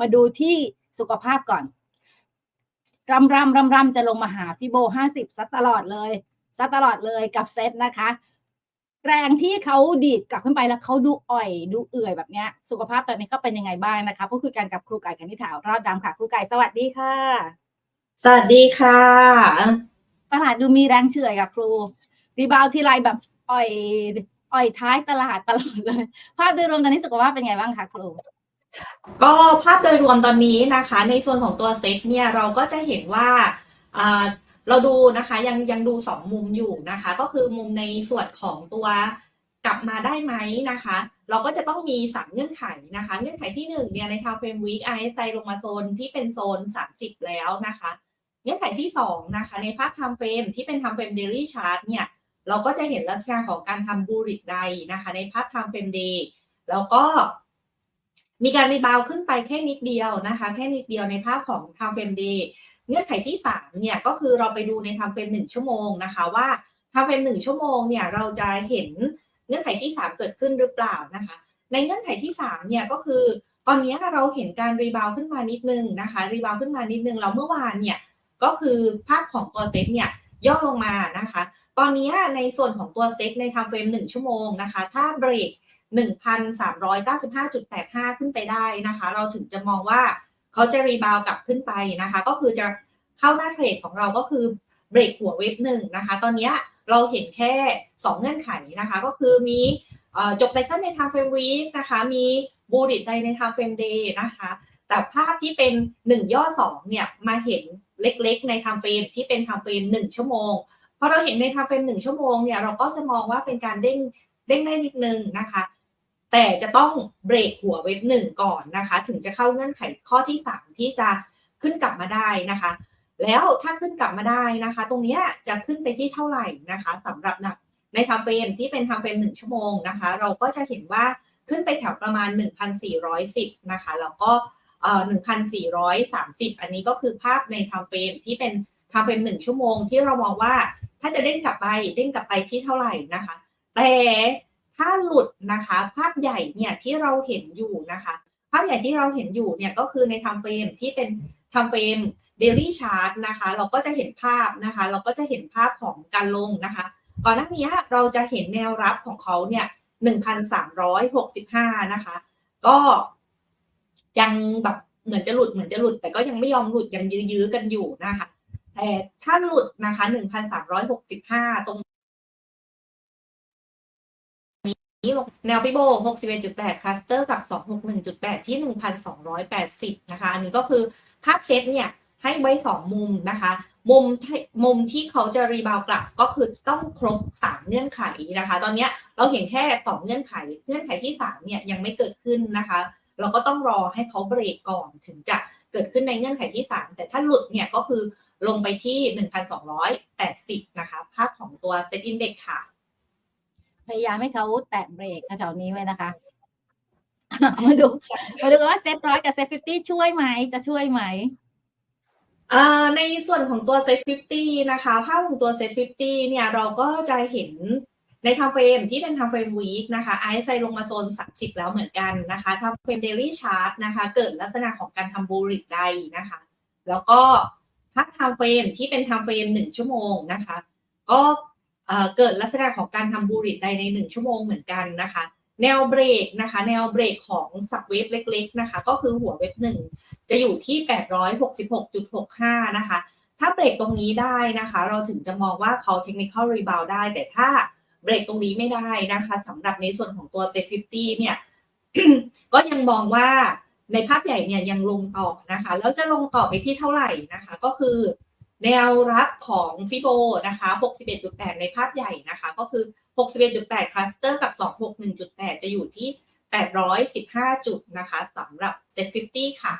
มาดูที่สุขภาพก่อนรำรำรำรำจะลงมาหาพี่โบห้าสิบซัดตลอดเลยซัดตลอดเลยกับเซตนะคะ แรงที่เขาดีดกลับขึ้นไปแล้วเขาดูอ่อยดูเอื่อยแบบเนี้ยสุขภาพตอนนี้เขาเป็นยังไงบ้างนะคะพูดคุยกันกับครูไก่คณิษฐารอดดำค่ะ ครูไก่สวัสดีค่ะ สวัสดีค่ะตลาดดูมีแรงเฉื่อยกับครู รีบาวทีไรแบบอ่อยอ่อยท้ายตลาดตลอดเลย ภาพโดยรวมตอนนี้สุขภาพเป็นไงบ้างคะครู ก็ภาพโดยรวมตอนนี้นะคะ ในส่วนของตัวเซ็ตเนี่ยเราก็จะเห็นว่าอ่าเราดูนะคะยังยังดูสองมุมอยู่นะคะ ก็คือมุมในส่วนของตัวกลับมาได้ไหมนะคะ เราก็จะต้องมีสามเงื่อนไขนะคะ เงื่อนไขที่หนึ่งเนี่ยในทาวเฟรมวีค RSI ลงมาโซนที่เป็นโซน 30 แล้วนะคะ เงื่อนไขที่สองนะคะ ในภาพไทม์เฟรมที่เป็นไทม์เฟรมเดลี่ชาร์ตเนี่ยเราก็จะเห็นลักษณะของการทำบูริกไดนะคะ ในภาพไทม์เฟรมเดย์แล้วก็ มีการรีบาวขึ้นไปแค่นิดเดียวนะคะ แค่นิดเดียวในภาพของ time frame day เงื่อนไขที่3เนี่ยก็คือเราไปดูใน time frame 1ชั่วโมงนะคะว่า time frame 1ชั่วโมงเนี่ยเราจะเห็นเงื่อนไขที่ 3 เกิดขึ้นหรือเปล่านะคะ ในเงื่อนไขที่3เนี่ยก็คือตอนนี้เราเห็นการรีบาวขึ้นมานิดนึงนะคะรีบาวขึ้นมานิดนึงแล้วเมื่อวานเนี่ยก็คือภาพของตัวเซ็ตเนี่ยย่อลงมานะคะ ตอนนี้ในส่วนของตัวเซ็ตใน time frame 1ชั่วโมงนะคะ ถ้าเบรก 1,395.85 ขึ้นไปได้นะคะ เราถึงจะมองว่าเขาจะรีบาวกลับขึ้นไปนะคะ ก็คือจะเข้าหน้าเทรดของเราก็คือเบรกหัวเว็บหนึ่งนะคะ ตอนนี้เราเห็นแค่ 2 เงื่อนไขนะคะ ก็คือมีจบไซเคิลใน time frame week นะคะ มีบูริตใดใน time frame day นะคะ แต่ภาพที่เป็น 1 ย่อ 2 เนี่ย มาเห็นเล็กๆ ใน time frame ที่เป็น time frame 1ชั่วโมงพอเราเห็นใน time frame 1ชั่วโมงเนี่ย เราก็จะมองว่าเป็นการเด้งเด้งได้นิดนึงนะคะ แต่จะต้องเบรกหัวเว็บหนึ่งก่อนนะคะ ถึงจะเข้าเงื่อนไขข้อที่ 3 ที่จะขึ้นกลับมาได้นะคะ แล้วถ้าขึ้นกลับมาได้นะคะ ตรงนี้จะขึ้นไปที่เท่าไหร่นะคะสำหรับในทำเฟรมที่เป็นทำเฟรมหนึ่งชั่วโมงนะคะ เราก็จะเห็นว่าขึ้นไปแถวประมาณ 1,410 นะคะ แล้วก็เอ่อ1,430 อันนี้ก็คือภาพในทำเฟรมที่เป็นทำเฟรมหนึ่งชั่วโมงที่เรามองว่าถ้าจะเด้งกลับไปเด้งกลับไปที่เท่าไหร่นะคะ แต่ ถ้าหลุดนะคะ ภาพใหญ่เนี่ยที่เราเห็นอยู่นะคะ ภาพใหญ่ที่เราเห็นอยู่เนี่ยก็คือในทำเฟรมที่เป็นทำเฟรมเดลี่ชาร์ตนะคะ เราก็จะเห็นภาพนะคะ เราก็จะเห็นภาพของการลงนะคะ ก่อนหน้านี้เราจะเห็นแนวรับของเขาเนี่ย1,365 นะคะ ก็ยังแบบเหมือนจะหลุดเหมือนจะหลุด แต่ก็ยังไม่ยอมหลุดยังยื้อๆกันอยู่นะคะ แต่ถ้าหลุดนะคะ 1,365 ตรง แนวพิโบ61.8 คลัสเตอร์กับ 261.8 ที่ 1,280 นะคะ อันนี้ก็คือภาพเซตเนี่ยให้ไว้ 2 มุมนะคะ มุมมุมที่เขาจะรีบาวกลับก็คือต้องครบ 3 เงื่อนไขนะคะ ตอนนี้เราเห็นแค่ 2 เงื่อนไข เงื่อนไขที่ 3 เนี่ยยังไม่เกิดขึ้นนะคะ เราก็ต้องรอให้เขาเบรกก่อนถึงจะเกิดขึ้นในเงื่อนไขที่ 3 แต่ถ้าหลุดเนี่ยก็คือลงไปที่ 1,280 นะคะ ภาพของตัว Set Index ค่ะ พยายามให้เขาแตะเบรกแถวนี้ไว้นะคะ มาดูมาดูกันว่าเซตร้อยกับเซตฟิฟตี้ช่วยไหม จะช่วยไหมในส่วนของตัว Set 50นะคะ ภาพของตัว Set 50เนี่ยเราก็จะเห็นใน time frame ที่เป็น time frame week นะคะ RSI ลงมาโซน 30 แล้วเหมือนกันนะคะ time frame daily chart นะคะ เกิดลักษณะของการทำบูริกไดนะคะ แล้วก็พ time frame ที่เป็น time frame 1ชั่วโมงนะคะ ก็ เกิดลักษณะของการทำบูริกไดใน 1 ชั่วโมงเหมือนกันนะคะ แนวเบรกนะคะ แนวเบรกของสับเวฟเล็ก ๆ นะคะ ก็คือหัวเว็บหนึ่งจะอยู่ที่ 866.65 นะคะ ถ้าเบรกตรงนี้ได้นะคะ เราถึงจะมองว่าเขาเทคนิคอลรีบาวได้ แต่ถ้าเบรกตรงนี้ไม่ได้นะคะสำหรับในส่วนของตัว Set 50 เนี่ย ก็ยังมองว่าในภาพใหญ่เนี่ยยังลงต่อนะคะ แล้วจะลงต่อไปที่เท่าไหร่นะคะ ก็คือ แนวรับของฟิโบนะคะ61.8 ในภาพใหญ่นะคะ ก็คือ 61.8 คลัสเตอร์กับ 261.8 จะอยู่ที่ 815 จุดนะคะสำหรับ Set 50ค่ะ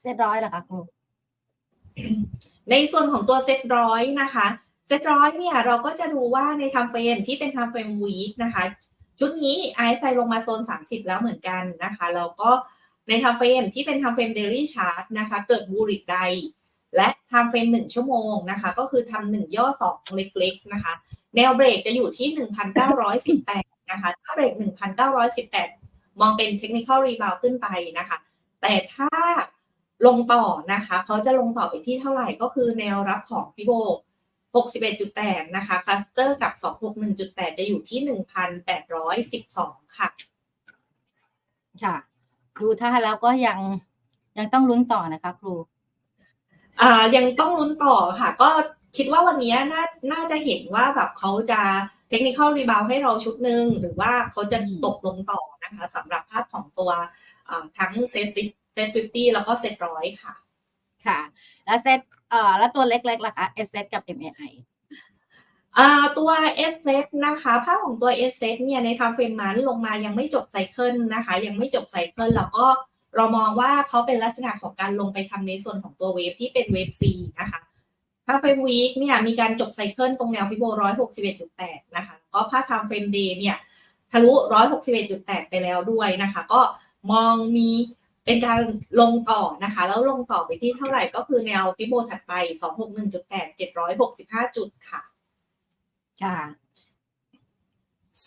เซตร้อยเหรอคะครู ในส่วนของตัวเซตร้อยนะคะเซตร้อยเนี่ยเราก็จะดูว่าในทำเฟรมที่เป็นทำเฟรมวีคนะคะ ชุดนี้ไอซ์ลงมาโซน 30 แล้วเหมือนกันนะคะ แล้วก็ในทำเฟรมที่เป็นทำเฟรมเดลี่ชาร์ตนะคะ เกิดบูริกได และทำเฟรม1ชั่วโมงนะคะ ก็คือทำหนึ่งย่อ2เล็กๆนะคะ แนวเบรกจะอยู่ที่ 1,918 นะคะ ถ้าเบรก 1,918 มองเป็น technical rebound ขึ้นไปนะคะ แต่ถ้าลงต่อนะคะเขาจะลงต่อไปที่เท่าไหร่ก็คือแนวรับของฟิโบ 61.8 นะคะ คลัสเตอร์กับ 261.8 จะอยู่ที่ 1,812 ค่ะ ค่ะ ดูท่าแล้วก็ยังยังต้องลุ้นต่อนะคะครู อ่ายังต้องลุ้นต่อค่ะ ก็คิดว่าวันนี้น่าน่าจะเห็นว่าแบบเขาจะเทคนิคอลรีบาวให้เราชุดหนึ่งหรือว่าเขาจะอืมตกลงต่อนะคะสำหรับภาพของตัวอ่าทั้งเซตเซตฟิฟตี้แล้วก็เซตร้อยค่ะ ค่ะ แล้วเซตเอ่อแล้วตัวเล็กๆล่ะคะ S set กับ MAI อ่าตัว S set นะคะภาพของตัว S set เนี่ยในทำเฟรมมันลงมายังไม่จบไซเคิลนะคะ ยังไม่จบไซเคิลแล้วก็ เรามองว่าเขาเป็นลักษณะของการลงไปทำในส่วนของตัวเวฟที่เป็นเวฟ C นะคะถ้าเฟรมวีคเนี่ยมีการจบไซเคิลตรงแนวฟิโบ161.8นะคะก็ภาพทำเฟรมเดย์เนี่ยทะลุ161.8ไปแล้วด้วยนะคะ ก็มองมีเป็นการลงต่อนะคะ แล้วลงต่อไปที่เท่าไหร่ก็คือแนวฟิโบถัดไป261.8 765จุดค่ะค่ะ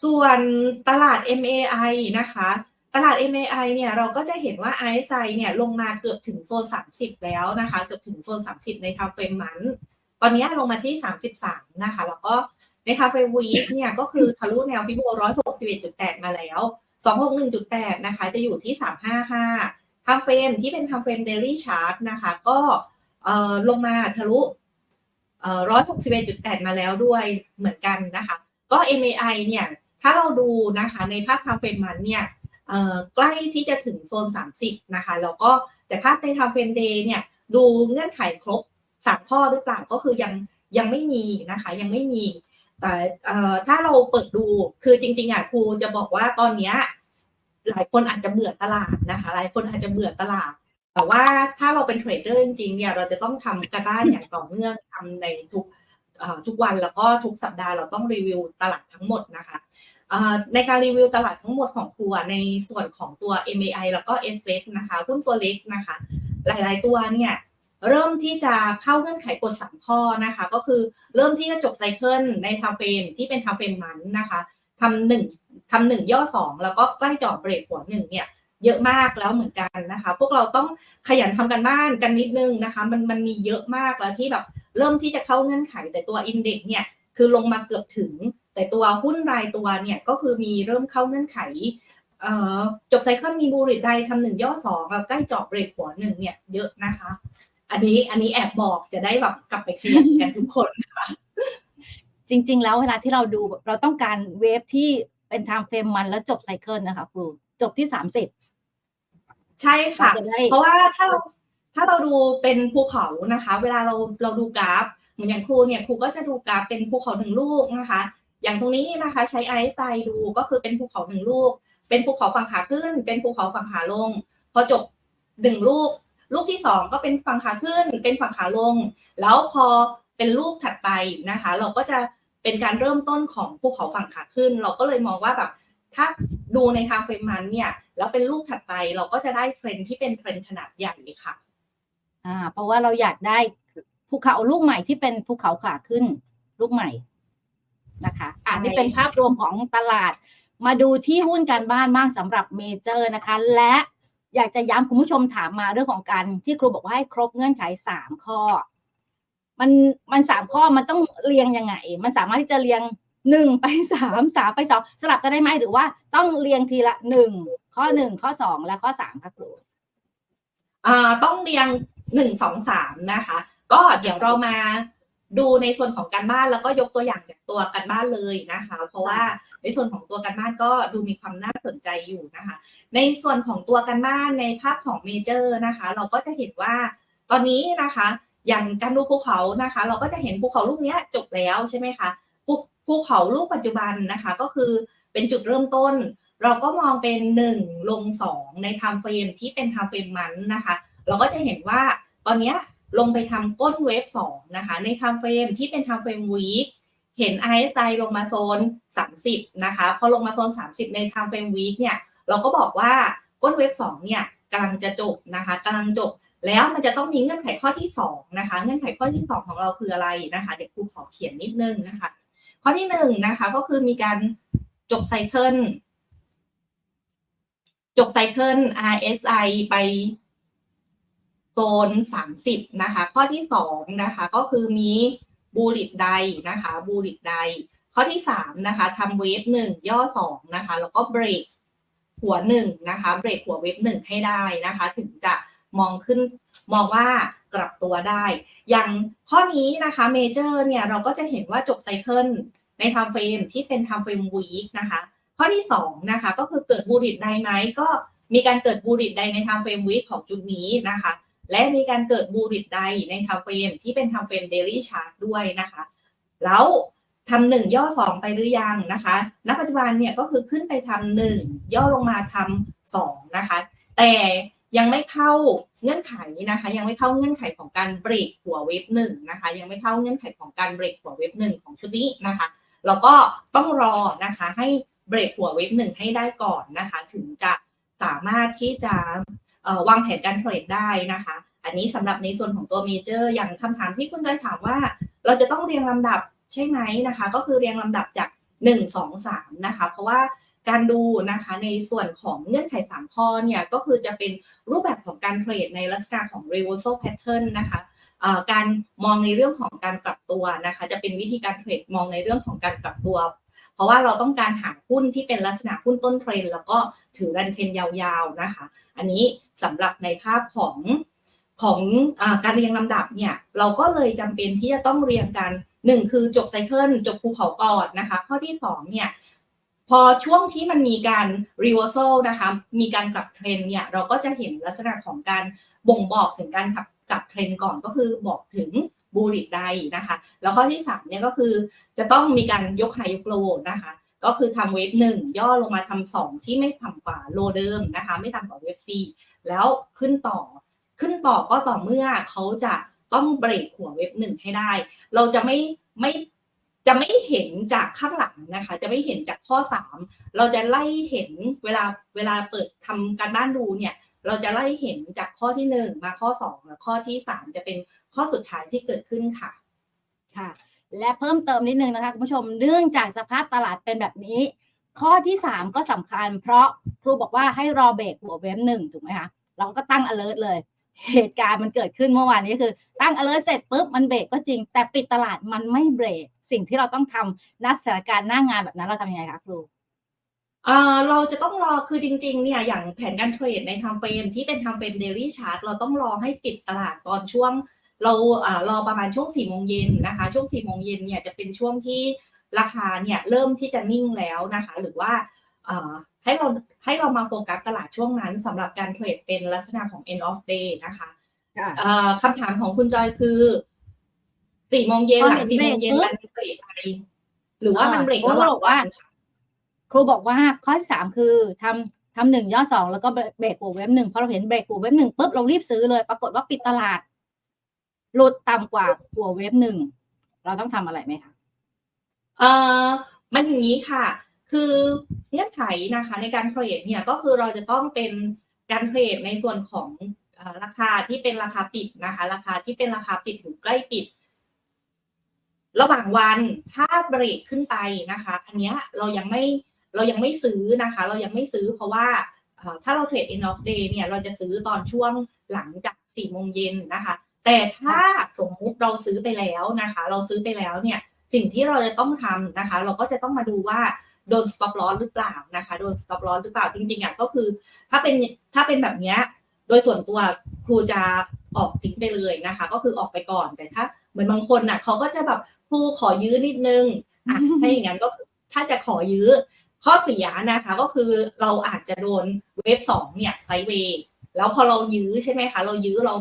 ส่วนตลาด MAI นะคะ ตลาด MAI เนี่ยเราก็จะเห็นว่า RSI เนี่ยลงมาเกือบถึงโซน 30 แล้วนะคะ เกือบถึงโซน 30 ในทาเฟรมมัน ตอนนี้ลงมาที่ 33 นะคะ แล้วก็ในทาเฟรมวีคเนี่ยก็คือทะลุแนวฟิโบ161.8 มาแล้ว 261.8 นะคะ จะอยู่ที่ 355ทำเฟรมที่เป็นทำเฟรม daily chart นะคะ ก็เอ่อลงมาทะลุเอ่อ161.8 มาแล้วด้วยเหมือนกันนะคะ ก็ MAI เนี่ย ถ้าเราดูนะคะในภาพทำเฟรมมันเนี่ย ใกล้ที่จะถึงโซน 30 นะคะ แล้วก็แต่ภาพในทำเฟรมเดย์เนี่ยดูเงื่อนไขครบสามข้อหรือเปล่าก็คือยังยังไม่มีนะคะยังไม่มี แต่ถ้าเราเปิดดูคือจริงๆอะครูจะบอกว่าตอนเนี้ยหลายคนอาจจะเบื่อตลาดนะคะ หลายคนอาจจะเบื่อตลาด แต่ว่าถ้าเราเป็นเทรดเดอร์จริงๆเนี่ยเราจะต้องทำกระบ้านอย่างต่อเนื่องทำในทุกทุกวันแล้วก็ทุกสัปดาห์เราต้องรีวิวตลาดทั้งหมดนะคะ ในการรีวิวตลาดทั้งหมดของครูอะในส่วนของตัว MAI แล้วก็ s อ f นะคะหุ้นตัวเล็กนะคะ หลายๆตัวเนี่ยเริ่มที่จะเข้าเงื่อนไขกฎสามข้อนะคะ ก็คือเริ่มที่จะจบไซเคิลในทำเฟรมที่เป็นทำเฟรมมันนะคะทำหนึ่งทำหนึ่งย่อสองแล้วก็ใกล้จอดเบรกหัวหนึ่งเนี่ยเยอะมากแล้วเหมือนกันนะคะ พวกเราต้องขยันทำกันบ้านกันนิดนึงนะคะ มันมันมีเยอะมากแล้วที่แบบเริ่มที่จะเข้าเงื่อนไขแต่ตัวอินเด็กซ์เนี่ยคือลงมาเกือบถึง แต่ตัวหุ้นรายตัวเนี่ยก็คือมีเริ่มเข้าเงื่อนไขเอ่อจบไซเคิลมีบูริดใดทำหนึ่งย่อสองแล้วใกล้จอดเบรกหัวหนึ่งเนี่ยเยอะนะคะ อันนี้อันนี้แอบบอกจะได้แบบกลับไปขยันกันทุกคนค่ะ จริง ๆ แล้วเวลาที่เราดูเราต้องการเวฟที่เป็นไทม์เฟรมมันแล้วจบไซเคิลนะคะครูจบที่สามสิบใช่ค่ะเราจะได้เพราะว่าถ้าเราถ้าเราดูเป็นภูเขานะคะ เวลาเราเราดูกราฟ เหมือนอย่างครูเนี่ยครูก็จะดูกราฟเป็นภูเขาหนึ่งลูกนะคะ อย่างตรงนี้นะคะใช้ไอซ์ไซดูก็คือเป็นภูเขาหนึ่งลูก เป็นภูเขาฝั่งขาขึ้น เป็นภูเขาฝั่งขาลง พอจบหนึ่งลูก ลูกที่สองก็เป็นฝั่งขาขึ้น เป็นฝั่งขาลง แล้วพอเป็นลูกถัดไปนะคะ เราก็จะเป็นการเริ่มต้นของภูเขาฝั่งขาขึ้น เราก็เลยมองว่าแบบถ้าดูในทางเฟรมมันเนี่ยแล้วเป็นลูกถัดไปเราก็จะได้เทรนที่เป็นเทรนขนาดใหญ่เลยค่ะอ่าเพราะว่าเราอยากได้ภูเขาลูกใหม่ที่เป็นภูเขาขาขึ้น ลูกใหม่ นะคะอ่าใช่นี่เป็นภาพรวมของตลาด มาดูที่หุ้นการบ้านบ้างสำหรับเมเจอร์นะคะ และอยากจะย้ำคุณผู้ชมถามมาเรื่องของการที่ครูบอกว่าให้ครบเงื่อนไขสามข้อ มันมันสามข้อมันต้องเรียงยังไง มันสามารถที่จะเรียงหนึ่งไปสามสามไปสองสลับกันได้ไหมหรือว่าต้องเรียงทีละหนึ่งข้อหนึ่งข้อสองและข้อสามค่ะครูอ่าต้องเรียงหนึ่งสองสามนะคะ ก็เดี๋ยวเรามา ดูในส่วนของการบ้านแล้วก็ยกตัวอย่างจากตัวการบ้านเลยนะคะ เพราะว่าในส่วนของตัวการบ้านก็ดูมีความน่าสนใจอยู่นะคะ ในส่วนของตัวการบ้านในภาพของเมเจอร์นะคะ เราก็จะเห็นว่าตอนนี้นะคะ อย่างการดูภูเขานะคะ เราก็จะเห็นภูเขาลูกนี้จบแล้วใช่ไหมคะภูเขาลูกปัจจุบันนะคะ ก็คือเป็นจุดเริ่มต้น เราก็มองเป็นหนึ่งลงสองในไทม์เฟรมที่เป็นไทม์เฟรมมันนะคะ เราก็จะเห็นว่าตอนนี้ ลงไปทำก้นเวฟสองนะคะ ในไทม์เฟรมที่เป็นไทม์เฟรมวีคเห็น RSI ลงมาโซน 30 นะคะ พอลงมาโซน 30 ในไทม์เฟรมวีคเนี่ยเราก็บอกว่าก้นเวฟสองเนี่ยกำลังจะจบนะคะกำลังจบแล้วมันจะต้องมีเงื่อนไขข้อที่สองนะคะ เงื่อนไขข้อที่สองของเราคืออะไรนะคะ เดี๋ยวครูขอเขียนนิดนึงนะคะ ข้อที่หนึ่งนะคะก็คือมีการจบไซเคิลจบไซเคิล RSI ไป โซน 30 นะคะ ข้อที่ 2 นะคะ ก็คือมีบูลิตไดนะคะบูลิตไดข้อที่ 3 นะคะทำเวฟ1 ย่อ 2 นะคะ แล้วก็เบรกหัว 1 นะคะ เบรกหัวเวฟ1 ให้ได้นะคะ ถึงจะมองขึ้นมองว่ากลับตัวได้ อย่างข้อนี้นะคะเมเจอร์เนี่ย เราก็จะเห็นว่าจบไซเคิลใน time frame ที่เป็น time frame week นะคะ ข้อที่ 2 นะคะ ก็คือเกิดบูริตไดไหมก็มีการเกิดบูริตไดใน time frame week ของจุดนี้นะคะ และมีการเกิดบูริตไดใน time frame ที่เป็น time frame daily chart ด้วยนะคะ แล้วทำหนึ่งย่อสองไปหรือยังนะคะณปัจจุบันเนี่ยก็คือขึ้นไปทำหนึ่งย่อลงมาทำสองนะคะ แต่ยังไม่เข้าเงื่อนไขนะคะ ยังไม่เข้าเงื่อนไขของการเบรกหัวเวฟหนึ่งนะคะ ยังไม่เข้าเงื่อนไขของการเบรกหัวเวฟหนึ่งของชุดนี้นะคะแล้วก็ต้องรอนะคะให้เบรกหัวเวฟหนึ่งให้ได้ก่อนนะคะ ถึงจะสามารถที่จะ วางแผนการเทรดได้นะคะ อันนี้สำหรับในส่วนของตัวเมเจอร์อย่างคำถามที่คุณจอยถามว่า เราจะต้องเรียงลำดับใช่ไหมนะคะ ก็คือเรียงลำดับจาก 1 2 3 นะคะ เพราะว่าการดูนะคะในส่วนของเงื่อนไข 3 ข้อเนี่ย ก็คือจะเป็นรูปแบบของการเทรดในลักษณะของ reversal pattern นะคะ การมองในเรื่องของการกลับตัวนะคะ จะเป็นวิธีการเทรดมองในเรื่องของการกลับตัว เพราะว่าเราต้องการหาหุ้นที่เป็นลักษณะหุ้นต้นเทรนแล้วก็ถือรันเทรนยาวๆนะคะ อันนี้สำหรับในภาพของของอการเรียงลำดับเนี่ยเราก็เลยจำเป็นที่จะต้องเรียงกันหนึ่งคือจบไซเคิลจบภูเขาก่อนนะคะ ข้อที่สองเนี่ยพอช่วงที่มันมีการ reversal นะคะ มีการกลับเทรนเนี่ย เราก็จะเห็นลักษณะของการบ่งบอกถึงการขับ กับเทรนก่อนก็คือบอกถึงบูริตไดนะคะ แล้วข้อที่สามเนี่ยก็คือจะต้องมีการยกไฮยกโลนะคะก็คือทำเวฟหนึ่งย่อลงมาทำสองที่ไม่ต่ำกว่าโลเดิมนะคะ ไม่ต่ำกว่าเวฟซีแล้วขึ้นต่อขึ้นต่อก็ต่อเมื่อเขาจะต้องเบรกหัวเว็บหนึ่งให้ได้ เราจะไม่ไม่จะไม่เห็นจากข้างหลังนะคะ จะไม่เห็นจากข้อสามเราจะไล่เห็นเวลาเวลาเปิดทำการบ้านดูเนี่ย เราจะไล่เห็นจากข้อที่หนึ่งมาข้อสองแล้วข้อที่สามจะเป็นข้อสุดท้ายที่เกิดขึ้นค่ะค่ะ และเพิ่มเติมนิดนึงนะคะคุณผู้ชมเนื่องจากสภาพตลาดเป็นแบบนี้ ข้อที่สามก็สำคัญ เพราะครูบอกว่าให้รอเบรกหัวเว็บหนึ่งถูกไหมคะเราก็ตั้ง alert เลย เหตุการณ์มันเกิดขึ้นเมื่อวานนี้คือ ตั้ง alert เสร็จปุ๊บมันเบรกก็จริง แต่ปิดตลาดมันไม่เบรกสิ่งที่เราต้องทำณสถานการณ์หน้างานแบบนั้นเราทำยังไงคะครู เอ่อเราจะต้องรอคือจริงๆเนี่ยอย่างแผนการเทรดใน time frame ที่เป็น time frame daily chart เราต้องรอให้ปิดตลาดตอนช่วง เราอ่ารอประมาณช่วง4โมงเย็นนะคะ ช่วง4โมงเย็นเนี่ยจะเป็นช่วงที่ราคาเนี่ยเริ่มที่จะนิ่งแล้วนะคะ หรือว่าเอ่อให้เราให้เรามาโฟกัสตลาดช่วงนั้นสำหรับการเทรดเป็นลักษณะของ end of day นะคะค่ะเอ่อคำถามของคุณจอยคือ4โมงเย็นหลังพอเห็น4โมงเย็นเบรกมันเบรกไปหรือว่ามันเบรกอ่าระหว่างเขาบอกว่าวันค่ะ ครูบอกว่าข้อที่สามคือทำทำหนึ่งย่อสองแล้วก็เบรกหัวเว็บหนึ่งพอเราเห็นเบรกหัวเว็บหนึ่งปุ๊บเรารีบซื้อเลย ปรากฏว่าปิดตลาดหลุดต่ำกว่าหัวเว็บหนึ่งเราต้องทำอะไรไหมคะเอ่อมันอย่างนี้ค่ะ คือเงื่อนไขนะคะในการเทรดเนี่ยก็คือเราจะต้องเป็นการเทรดในส่วนของราคาที่เป็นราคาปิดนะคะ ราคาที่เป็นราคาปิดหรือใกล้ปิด ระหว่างวันถ้าเบรกขึ้นไปนะคะ อันเนี้ยเรายังไม่ เรายังไม่ซื้อนะคะ เรายังไม่ซื้อเพราะว่าเอ่อถ้าเราเทรด end of day เนี่ยเราจะซื้อตอนช่วงหลังจาก4โมงเย็นนะคะ แต่ถ้าสมมุติเราซื้อไปแล้วนะคะ เราซื้อไปแล้วเนี่ยสิ่งที่เราจะต้องทำนะคะ เราก็จะต้องมาดูว่าโดน stop loss หรือเปล่านะคะโดน stop loss หรือเปล่าจริงๆอะก็คือ ถ้าเป็นถ้าเป็นแบบเนี้ยโดยส่วนตัวครูจะออกทิ้งไปเลยนะคะ ก็คือออกไปก่อนแต่ถ้าเหมือนบางคนน่ะเขาก็จะแบบครูขอยื้อนิดนึงอะถ้าอย่างนั้นก็คือถ้าจะขอยื้อ ข้อเสียนะคะก็คือเราอาจจะโดนเวฟสองเนี่ยไซเวย์แล้วพอเรายื้อใช่ไหมคะเรายื้อเรา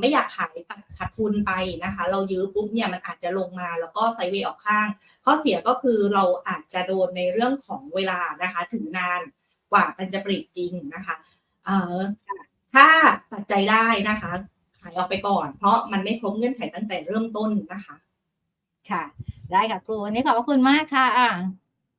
ไม่อยากขายขาดทุนไปนะคะ เรายื้อปุ๊บเนี่ยมันอาจจะลงมาแล้วก็ไซเวย์ออกข้าง ข้อเสียก็คือเราอาจจะโดนในเรื่องของเวลานะคะถึงนานกว่ามันจะเบรกจริงนะคะเออถ้าตัดใจได้นะคะ ขายออกไปก่อน เพราะมันไม่ครบเงื่อนไขตั้งแต่เริ่มต้นนะคะ ค่ะ ได้ค่ะครูวันนี้ขอบพระคุณมากค่ะ